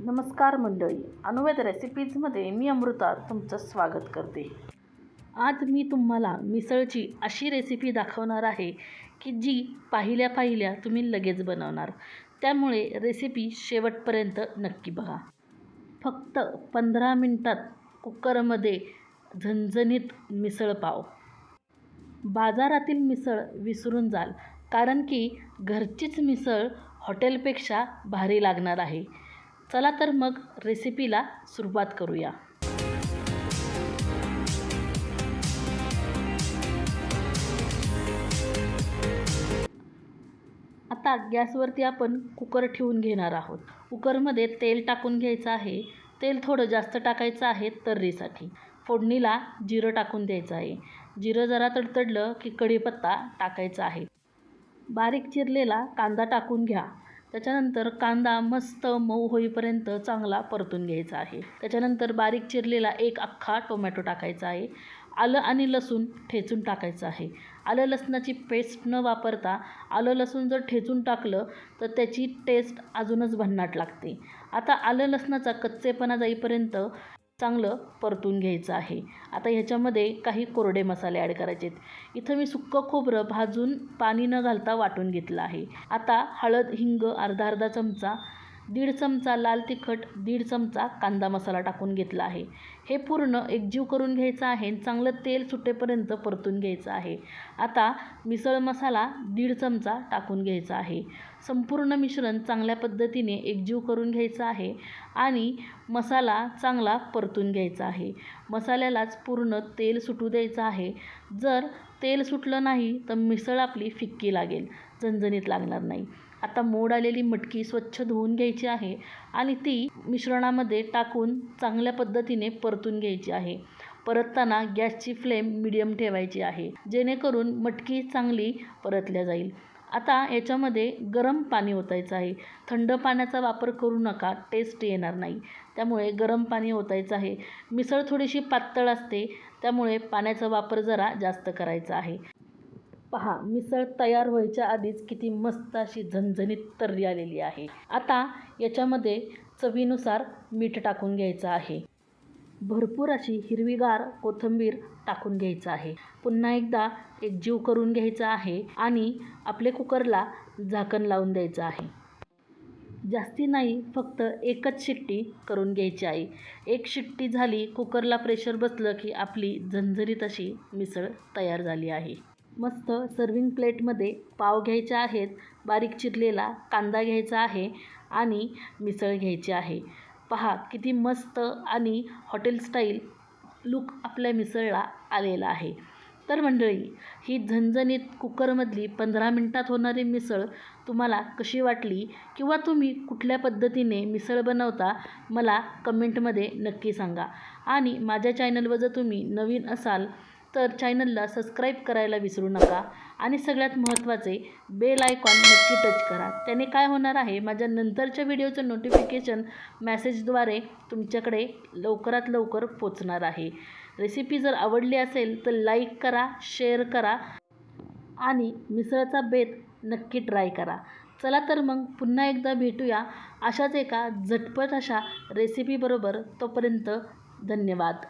नमस्कार मंडळी. अनुवेद रेसिपीजमध्ये मी अमृता तुमचं स्वागत करते. आज मी तुम्हाला मिसळची अशी रेसिपी दाखवणार आहे की जी पाहिल्या पाहिल्या तुम्ही लगेच बनवणार. त्यामुळे रेसिपी शेवटपर्यंत नक्की बघा. फक्त पंधरा मिनटात कुकरमध्ये झणझणीत मिसळ पाव. बाजारातील मिसळ विसरून जाल कारण की घरचीच मिसळ हॉटेलपेक्षा भारी लागणार आहे. चला तर मग रेसिपीला सुरुवात करूया. आता गॅसवरती आपण कुकर ठेवून घेणार आहोत. कुकरमध्ये तेल टाकून घ्यायचं आहे. तेल थोडं जास्त टाकायचं आहे तर्रीसाठी. फोडणीला जिरं टाकून द्यायचं आहे. जिरं जरा तडतडलं की कढीपत्ता टाकायचा आहे. बारीक चिरलेला कांदा टाकून घ्या. त्याच्यानंतर कांदा मस्त मऊ होईपर्यंत चांगला परतून घ्यायचा आहे. त्याच्यानंतर बारीक चिरलेला एक अख्खा टोमॅटो टाकायचा आहे. आलं आणि लसूण ठेचून टाकायचं आहे. आलं लसणाची पेस्ट न वापरता आलं लसूण जर ठेचून टाकलं तर त्याची टेस्ट अजूनच भन्नाट लागते. आता आलं लसणाचा कच्चेपणा जाईपर्यंत चांगलं परतून घ्यायचं आहे. आता ह्याच्यामध्ये काही कोरडे मसाले ॲड करायचे आहेत इथं मी सुक्कं खोबरं भाजून पाणी न घालता वाटून घेतलं आहे. आता हळद हिंग अर्धा अर्धा चमचा दीड चमचा लाल तिखट दीड चमचा कांदा मसाला टाकून घेतला आहे. हे पूर्ण एकजीव करून घ्यायचं आहे आणि चांगलं तेल सुटेपर्यंत परतून घ्यायचं आहे. आता मिसळ मसाला दीड चमचा टाकून घ्यायचा आहे. संपूर्ण मिश्रण चांगल्या पद्धतीने एकजीव करून घ्यायचं आहे आणि मसाला चांगला परतून घ्यायचा आहे. मसाल्यालाच पूर्ण तेल सुटू द्यायचं आहे. जर तेल सुटलं नाही तर मिसळ आपली फिक्की लागेल झणझणीत लागणार नाही. आता मोड आलेली मटकी स्वच्छ धुवून घ्यायची आहे आणि ती मिश्रणामध्ये टाकून चांगल्या पद्धतीने परतून घ्यायची आहे. परतताना गॅसची फ्लेम मिडियम ठेवायची आहे. जेणेकरून मटकी चांगली परतल्या जाईल. आता याच्यामध्ये गरम पाणी ओतायचं आहे. थंड पाण्याचा वापर करू नका टेस्ट येणार नाही. त्यामुळे गरम पाणी ओतायचं आहे. मिसळ थोडीशी पातळ असते त्यामुळे पाण्याचा वापर जरा जास्त करायचा आहे. पहा मिसळ तयार व्हायच्या आधीच किती मस्त अशी झणझणीत तर्री आलेली आहे. आता याच्यामध्ये चवीनुसार मीठ टाकून घ्यायचं आहे. भरपूर अशी हिरवीगार कोथिंबीर टाकून घ्यायचं आहे. पुन्हा एकदा एक जीव करून घ्यायचा आहे आणि आपले कुकरला झाकण लावून द्यायचं आहे. जास्ती नाही फक्त एकच शिट्टी करून घ्यायची आहे. एक शिट्टी झाली कुकरला प्रेशर बसलं की आपली झंझरीत अशी मिसळ तयार झाली आहे. मस्त सर्विंग प्लेटमध्ये पाव घ्यायचे आहेत बारीक चिरलेला कांदा घ्यायचा आहे आणि मिसळ घ्यायची आहे. पहा किती मस्त आणि हॉटेल स्टाईल लुक आपल्या मिसळला आलेला आहे. तर मंडळी ही झणझणीत कुकरमधली पंधरा मिनटात होणारी मिसळ तुम्हाला कशी वाटली किंवा तुम्ही कुठल्या पद्धतीने मिसळ बनवता मला कमेंटमध्ये नक्की सांगा. आणि माझ्या चॅनलवर जर तुम्ही नवीन असाल तर चॅनलला सबस्क्राईब करायला विसरू नका. आणि सगळ्यात महत्त्वाचे बेल आयकॉन नक्की टच करा. त्याने काय होणार आहे माझ्या नंतरच्या व्हिडिओचं नोटिफिकेशन मॅसेजद्वारे तुमच्याकडे लवकरात लवकर पोचणार आहे. रेसिपी जर आवडली असेल तर लाईक करा शेअर करा आणि मिसळचा बेत नक्की ट्राय करा. चला तर मग पुन्हा एकदा भेटूया अशाच एका झटपट अशा रेसिपीबरोबर तोपर्यंत धन्यवाद.